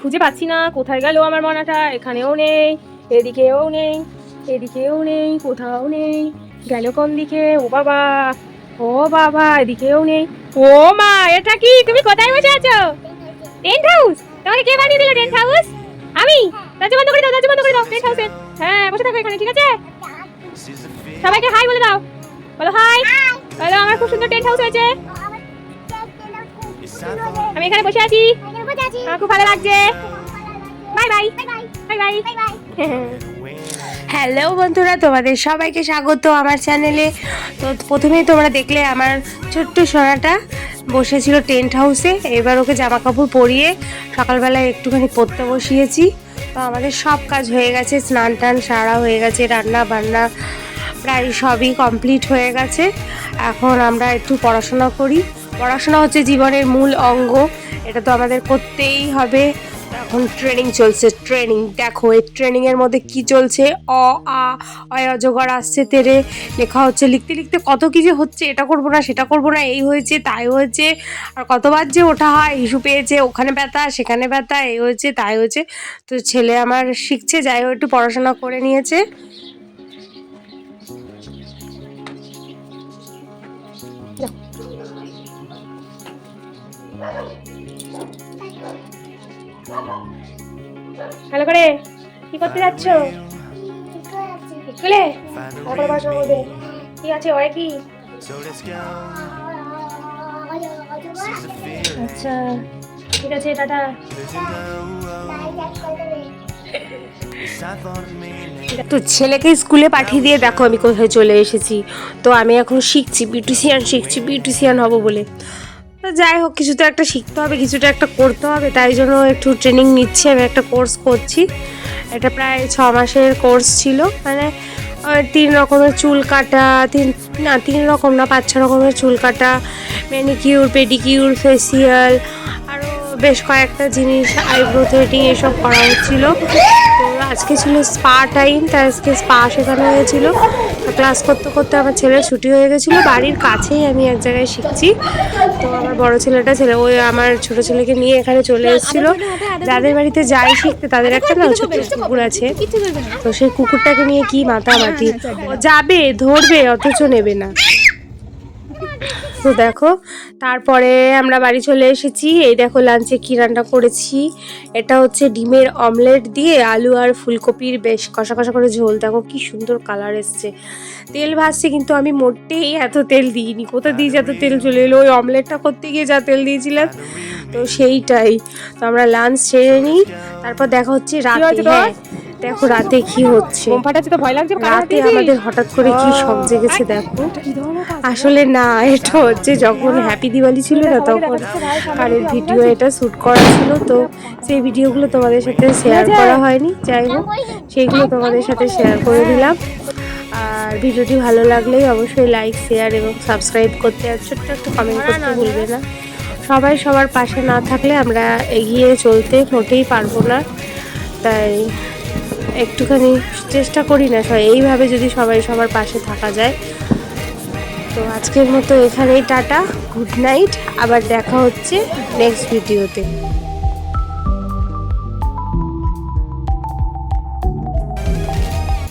খুঁজে পাচ্ছি না, কোথায় গেল আমার মনাটা? এখানেও নেই, এদিকেও নেই এদিকেও নেই, কোথাও নেই, গেল কোন দিকে? ও বাবা ও বাবা, এদিকেও নেই। ও মা, এটা কি? তুমি কোথায় বসে আছো? Tent house? তোমাকে কে বানিয়ে দিল টেন্ট হাউস? আমি? দরজা বন্ধ করে দাও, দরজা বন্ধ করে দাও, টেন্ট হাউসের। হ্যাঁ বসে থাকো এখানে, ঠিক আছে? সবাইকে হাই বলে দাও। বলো হাই। বলো, আমার খুব সুন্দর টেন্ট হাউস হয়েছে। আমি এখানে বসে আছি। আমার খুব ভালো লাগছে। Bye bye. Bye bye. Hello বন্ধুরা তোমাদের সবাইকে স্বাগত আমার চ্যানেলে। তো প্রথমেই তোমরা দেখলে আমার ছোট্ট সোনাটা বসেছিল টেন্ট হাউসে। এবার ওকে জামা কাপড় পরিয়ে সকালবেলায় একটুখানি পরতে বসিয়েছি। তো আমাদের সব কাজ হয়ে গেছে স্নান টান সারা হয়ে গেছে রান্না বান্না প্রায় সবই কমপ্লিট হয়ে গেছে। এখন আমরা একটু পড়াশোনা করি। পড়াশোনা হচ্ছে জীবনের মূল অঙ্গ। এটা তো আমাদের করতেই হবে। এখন ট্রেনিং চলছে ট্রেনিং দেখো, এই ট্রেনিংয়ের মধ্যে কি চলছে? অ, আ অজগর আসছে তেরে। লেখা হচ্ছে, লিখতে লিখতে কত কি যে হচ্ছে, এটা করব না, সেটা করব না, এই হয়েছে, তাই হয়েছে। আর কতবার যে ওঠা হয়, ইস্যু পেয়েছে, ওখানে ব্যথা, সেখানে ব্যথা, এই হয়েছে, তাই হয়েছে। তো ছেলে আমার শিখছে, যাই একটু পড়াশোনা করে নিয়েছে। ভালো করে কি করতে যাচ্ছ? স্কুলে? তারপরে পড়াশোনা করবে। কি আছে ওরে কি? আচ্ছা ঠিক আছে টাটা। তো ছেলেকে স্কুলে পাঠিয়ে দিয়ে দেখো আমি কোথায় চলে এসেছি। তো আমি এখন শিখছি বিউটিশিয়ান শিখছি বিউটিশিয়ান হব বলে। যাই হোক, কিছু তো একটা শিখতে হবে কিছুটা একটা করতে হবে, তাই জন্য একটু ট্রেনিং নিচ্ছি, আমি একটা কোর্স করছি। এটা প্রায় ছ মাসের কোর্স ছিল মানে তিন রকমের চুল কাটা, তিন, না, তিন রকম না, পাঁচ ছ রকমের চুল কাটা ম্যানিকিউর পেডিকিউর ফেসিয়াল বেশ কয়েকটা জিনিস আইব্রো থ্রেডিং এসব করা হচ্ছিল। তো আজকে ছিল স্পা টাইম তাই আজকে স্পা শেখানো হয়েছিল। ক্লাস করতে করতে আমার ছেলের ছুটি হয়ে গেছিল। বাড়ির কাছেই আমি এক জায়গায় শিখছি। তো আমার বড় ছেলেটা ছেলে ওই আমার ছোট ছেলেকে নিয়ে এখানে চলে এসেছিল। যাদের বাড়িতে যাই শিখতে তাদের একটা না ছোট কুকুর আছে। তো সেই কুকুরটাকে নিয়ে কি মাতামাতি? ও যাবে ধরবে অথচ নেবে না। তো দেখো তারপরে আমরা বাড়ি চলে এসেছি। এই দেখো লাঞ্চে কী রান্না করেছি। এটা হচ্ছে ডিমের অমলেট দিয়ে আলু আর ফুলকপির বেশ কষা কষা করে ঝোল। দেখো কি সুন্দর কালার এসছে। তেল ভাজছে কিন্তু আমি মোটেই এত তেল দিইনি। কোথা দিয়ে এত তেল চলে এলো? ওই অমলেটটা করতে গিয়ে যা তেল দিয়েছিলাম তো সেইটাই। তো আমরা লাঞ্চ সেরে নিই। তারপর দেখা হচ্ছে রাতে হ্যাঁ। দেখো রাতে কি হচ্ছে? তো ভয় লাগছে রাতে আমাদের হঠাৎ করে কি সব জেগেছে দেখো। আসলে না এটা হচ্ছে যখন হ্যাপি দিওয়ালি ছিল না তখন কারের ভিডিও এটা শ্যুট করা ছিল তো সেই ভিডিওগুলো তোমাদের সাথে শেয়ার করা হয়নি যাই হোক সেইগুলো তোমাদের সাথে শেয়ার করে দিলাম। আর ভিডিওটি ভালো লাগলেই অবশ্যই লাইক শেয়ার এবং সাবস্ক্রাইব করতে আর ছোট্ট একটা কমেন্ট করতে ভুলবে না। সবাই সবার পাশে না থাকলে আমরা এগিয়ে চলতে মোটেই পারব না। তাই একটুখানি চেষ্টা করি না, সবাই এইভাবে যদি সবাই সবার পাশে থাকা যায়। তো আজকের মতো এখানেই টাটা, গুড নাইট, আবার দেখা হচ্ছে নেক্সট ভিডিওতে